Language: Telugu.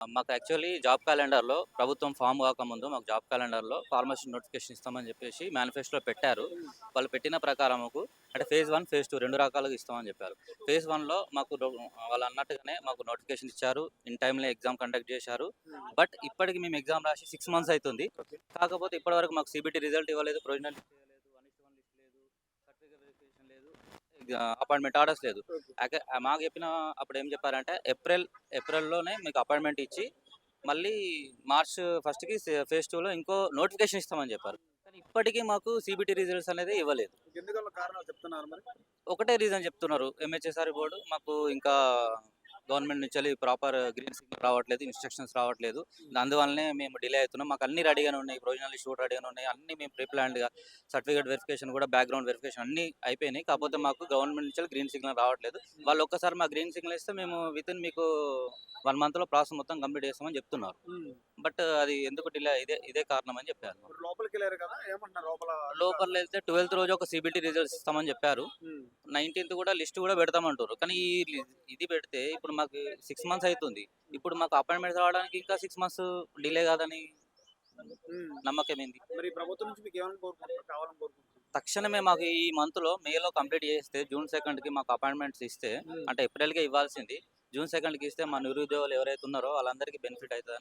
మాకు యాక్చువల్లీ జాబ్ క్యాలెండర్లో ప్రభుత్వం ఫామ్ కాకముందు మాకు జాబ్ క్యాలెండర్లో ఫార్మసీ నోటిఫికేషన్ ఇస్తామని చెప్పేసి మేనిఫెస్టోలో పెట్టారు. వాళ్ళు పెట్టిన ప్రకారముకు అంటే ఫేజ్ వన్ ఫేజ్ టూ రెండు రకాలుగా ఇస్తామని చెప్పారు. ఫేజ్ వన్లో మాకు వాళ్ళు అన్నట్టుగానే మాకు నోటిఫికేషన్ ఇచ్చారు. ఇన్ టైంలో ఎగ్జామ్ కండక్ట్ చేశారు. బట్ ఇప్పటికి మేము ఎగ్జామ్ రాసి సిక్స్ మంత్స్ అవుతుంది. కాకపోతే ఇప్పటివరకు మాకు సిబిటీ రిజల్ట్ ఇవ్వలేదు ప్రొవిజనల్ లిస్ట్ ఇవ్వలేదు వన్ ఇస్ట్ వన్ లిస్ట్ లేదు సర్టిఫికేట్ వెరిఫికేషన్ లేదు అపాయింట్మెంట్ ఆర్డర్స్ లేదు. మాకు చెప్పిన అప్పుడు ఏం చెప్పారంటే ఏప్రిల్ ఏప్రిల్లోనే మీకు అపాయింట్మెంట్ ఇచ్చి మళ్ళీ మార్చ్ ఫస్ట్కి ఫేజ్ టూలో ఇంకో నోటిఫికేషన్ ఇస్తామని చెప్పారు. కానీ ఇప్పటికీ మాకు సిబిటీ రిజల్ట్స్ అనేది ఇవ్వలేదు. ఒకటే రీజన్ చెప్తున్నారు. ఎంహెచ్ఎస్ఆర్ బోర్డు మాకు ఇంకా గవర్నమెంట్ నుంచి ప్రాపర్ గ్రీన్ సిగ్నల్ రావట్లేదు ఇన్స్ట్రక్షన్స్ రావట్లేదు. అందువల్లనే మేము డిలే అవుతున్నాం. మాకు అన్ని రెడీగానే ఉన్నాయి ప్రొవిజనల్ కూడా రెడీగానే ఉన్నాయి. అన్ని మేము ప్రీ ప్లాన్డ్గా సర్టిఫికేట్ వెరిఫికేషన్ కూడా బ్యాక్గ్రౌండ్ వెరిఫికేషన్ అన్ని అయిపోయినాయి. కాకపోతే మాకు గవర్నమెంట్ నుంచి గ్రీన్ సిగ్నల్ రావట్లేదు. వాళ్ళు ఒక్కసారి మా గ్రీన్ సిగ్నల్ ఇస్తే మేము విత్ ఇన్ మీకు వన్ మంత్లో ప్రాసెస్ మొత్తం కంప్లీట్ చేస్తామని చెప్తున్నారు. బట్ అది ఎందుకు డిలే ఇదే ఇదే కారణం అని చెప్పారు లోపలికి వెళ్ళారు కదా ఏమంటున్నారు లోపల లోపల వెళ్తే ట్వెల్త్ రోజు ఒక సిబిటీ రిజల్ట్స్ ఇస్తామని చెప్పారు. నైన్టీన్త్ కూడా లిస్ట్ కూడా పెడతామంటారు. కానీ ఈ లి- ఇది పెడితే ఇప్పుడు మాకు సిక్స్ మంత్స్ అవుతుంది. ఇప్పుడు మాకు అపాయింట్మెంట్ రావడానికి ఇంకా సిక్స్ మంత్స్ డిలే కాదని ఉమ్. నమ్మకం ఏంది మరి ఈ ప్రభుత్వం నుంచి మీకు ఏమని కోరుకుంటున్నారు కావాలని కోరుకుంటున్నారు? తక్షణమే మాకు ఈ మంత్లో మేలో కంప్లీట్ చేస్తే జూన్ సెకండ్కి మాకు అపాయింట్మెంట్స్ ఇస్తే. అంటే ఏప్రిల్కి ఇవ్వాల్సింది. జూన్ సెకండ్కి ఇస్తే మా నిరుద్యోగులు ఎవరైతే ఉన్నారో వాళ్ళందరికీ బెనిఫిట్ అవుతుంది